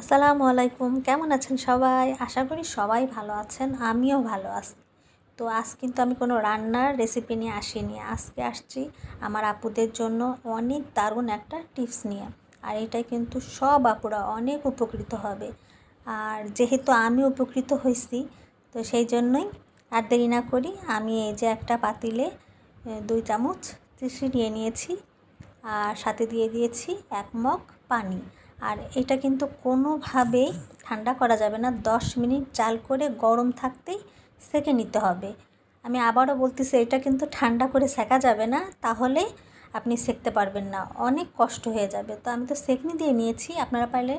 আসসালামু আলাইকুম, কেমন আছেন সবাই? আশা করি সবাই ভালো আছেন, আমিও ভালো আছি। তো আজ কিন্তু আমি কোনো রান্নার রেসিপি নিয়ে আসিনি। আজকে আসছি আমার আপুদের জন্য অনেক দারুণ একটা টিপস নিয়ে। আর এটাই কিন্তু সব আপুরা অনেক উপকৃত হবে। আর যেহেতু আমি উপকৃত হয়েছি, তো সেই জন্যই আর দেরি না করি, আমি এই যে একটা পাতিলে দুই চামচ তিসি নিয়ে নিয়েছি। আর সাথে দিয়ে দিয়েছি এক মগ পানি। আর এটা কিন্তু কোনোভাবেই ঠান্ডা করা যাবে না। দশ মিনিট জাল করে গরম থাকতেই সেকে নিতে হবে। আমি আবারও বলতেছি, এটা কিন্তু ঠান্ডা করে সেকা যাবে না, তাহলে আপনি সেকতে পারবেন না। অনেক কষ্ট হয়ে যাবে। তো আমি তো সেকনি দিয়ে নিয়েছি, আপনারা পারলে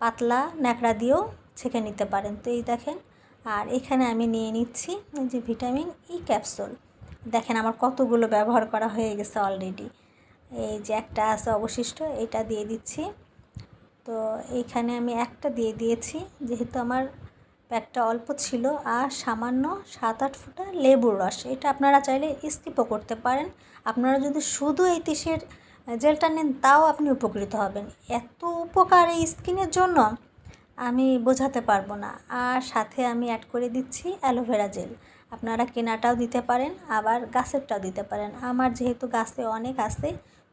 পাতলা ন্যাকড়া দিয়েও ছেঁকে নিতে পারেন। তো এই দেখেন, আর এখানে আমি নিয়ে নিচ্ছি যে ভিটামিন ই ক্যাপসুল। দেখেন আমার কতগুলো ব্যবহার করা হয়ে গেছে অলরেডি এই যে একটা আছে অবশিষ্ট, এটা দিয়ে দিচ্ছি। তো এইখানে আমি একটা দিয়ে দিয়েছি, যেহেতু আমার প্যাকটা অল্প ছিল, আর সামান্য সাত আট ফুটা লেবুর রস। এটা আপনারা চাইলে স্কিপও করতে পারেন। আপনারা যদি শুধু এই তিসের জেলটা নেন, তাও আপনি উপকৃত হবেন। এত উপকার এই স্কিনের জন্য আমি বোঝাতে পারব না। আর সাথে আমি অ্যাড করে দিচ্ছি অ্যালোভেরা জেল আপনারা কেনাটাও দিতে পারেন, আবার গাছেরটাও দিতে পারেন। আমার যেহেতু গাছে অনেক আছে,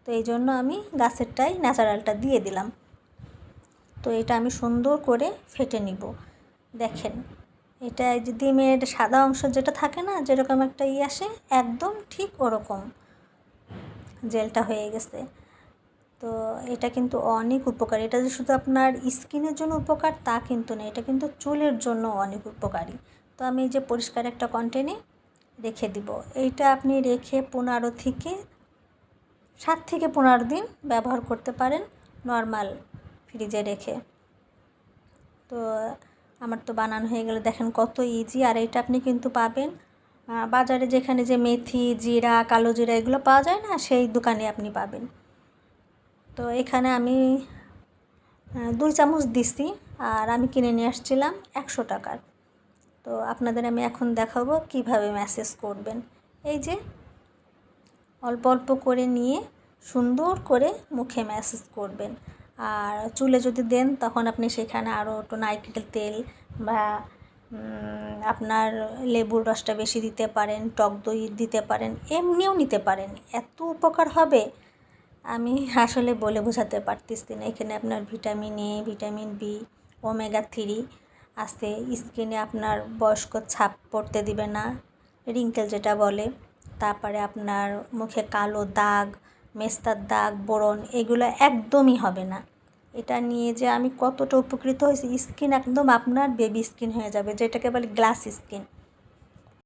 তো এই জন্য আমি গাছেরটাই ন্যাচারালটা দিয়ে দিলাম। তো এটা আমি সুন্দর করে ফেটে নিব। দেখেন, এটা যে ডিমের সাদা অংশ যেটা থাকে না, যেরকম একটা ই আসে, একদম ঠিক ওরকম জেলটা হয়ে গেছে। তো এটা কিন্তু অনেক উপকারী। এটা যে শুধু আপনার স্কিনের জন্য উপকার, তা কিন্তু না, এটা কিন্তু চুলের জন্য অনেক উপকারী। তো আমি এই যে পরিষ্কার একটা কন্টেনে রেখে দিব। এইটা আপনি রেখে পনেরো থেকে সাত থেকে পনেরো দিন ব্যবহার করতে পারেন নর্মাল ফ্রিজে রেখে। তো আমার তো বানানো হয়ে গেলে, দেখেন কত ইজি আর এটা আপনি কিন্তু পাবেন বাজারে যেখানে যে মেথি, জিরা, কালো জিরা এগুলো পাওয়া যায় না, সেই দোকানে আপনি পাবেন। তো এখানে আমি দুই চামচ দিছি, আর আমি কিনে নিয়ে আসছিলাম একশো টাকার। তো আপনাদের আমি এখন দেখাবো কীভাবে ম্যাসেজ করবেন। এই যে, অল্প অল্প করে নিয়ে সুন্দর করে মুখে ম্যাসেজ করবেন। আর চুলে যদি দেন, তখন আপনি সেখানে আরও একটু নারকেল তেল বা আপনার লেবুর রসটা বেশি দিতে পারেন, টক দই দিতে পারেন, এমনিও নিতে পারেন। এত উপকার হবে, আমি আসলে বলে বোঝাতে পারতেছি না। এখানে আপনার vitamin A, vitamin B, omega three আছে। স্কিনে আপনার বয়স্ক ছাপ পড়তে দিবে না। রিঙ্কেল যেটা বলে, তারপরে আপনার মুখে কালো দাগ মেস্তার দাগ বরণ এগুলো একদমই হবে না। এটা নিয়ে যে আমি কতটা উপকৃত হয়েছি, স্কিন একদম আপনার বেবি স্কিন হয়ে যাবে, যেটাকে বলে গ্লাস স্কিন